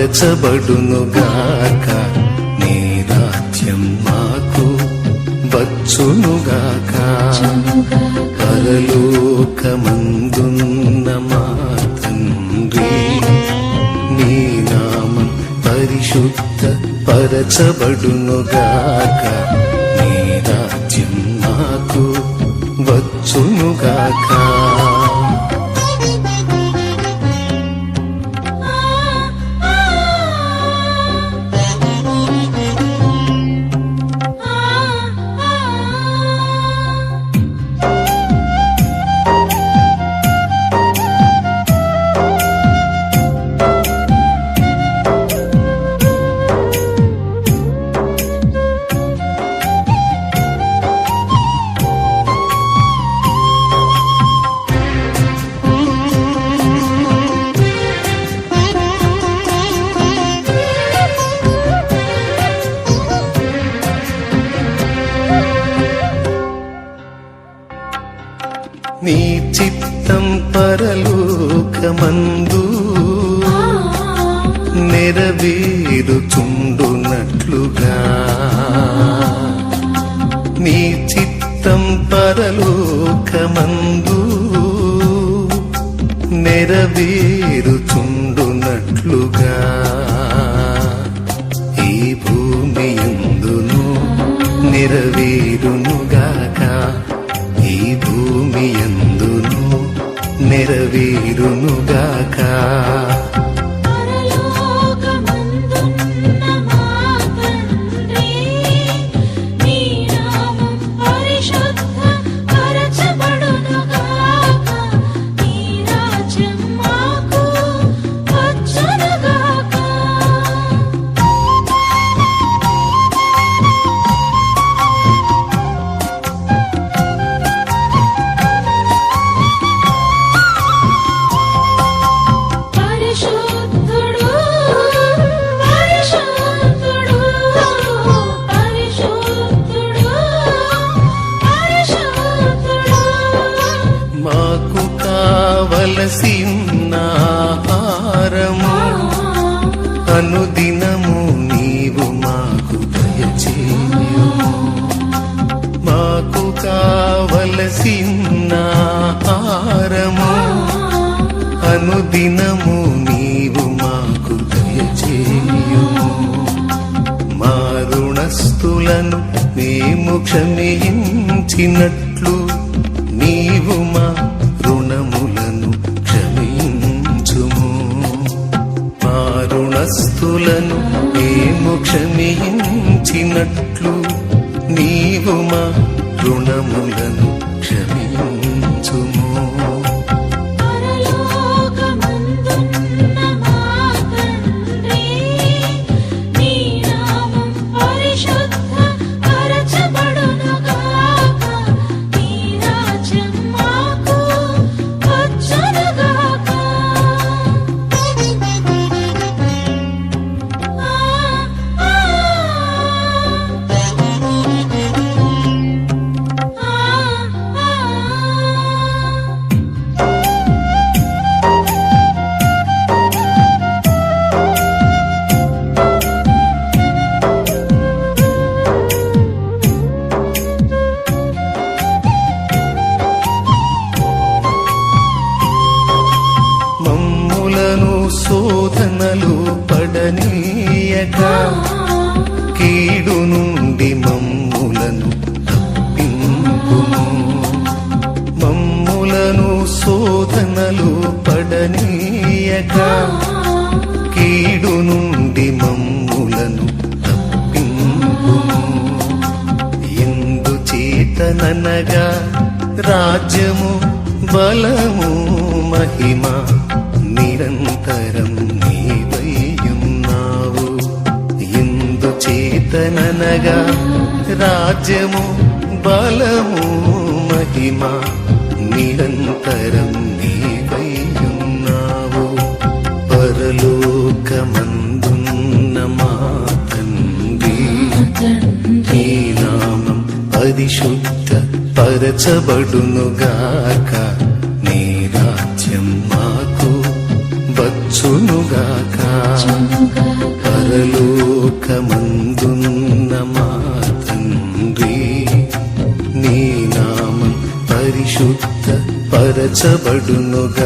పరచబడునుగాక నీ రాజ్యం మాకు వచ్చునుగాక. పరలోకమందున్న మా తండ్రి నీ నామం పరిశుద్ధ పరచబడునుగాక నీ రాజ్యం మాకు వచ్చునుగాక. పరలోకమందు నెరవేరుచుండునట్లుగా. నీ చిత్తం పరలోకమందు నెరవేరుచుండునట్లుగా. ఈ భూమి ఎందును నెరవేరునుగాక. ఈ భూమి ఎందు నెరవేరునుగాక అనుదినము నీవు మాకు దయచేయు. మాకు కావలసిన ఆహారము అనుదినము నీవు మాకు దయచేయు. మా రుణస్థులను మేము క్షమించినట్లు నీవు మా రుణస్థులను మేము క్షమించినట్లు పడనీయక కీడు నుండి మమ్ములను తప్పింపుము మమ్ములను శోధనలు పడనీయక. కీడు నుండి మమ్ములను తప్పింపుము ఎందు చేతననగా రాజ్యము బలము మహిమ నిరంతరం నీ చేతననగా రాజ్యము బలము మహిమ నిరంతరం నీవయ్యున్నావు పరలోకమందున్న మా తండ్రి నీ నామం పరిశుద్ధ పరచబడునుగాక. నీ రాజ్యం మాకు వద్దు వచ్చునుగాక. పరలోకమందున్న మా తండ్రి నీ నామం పరిశుద్ధ పరచబడునుగాక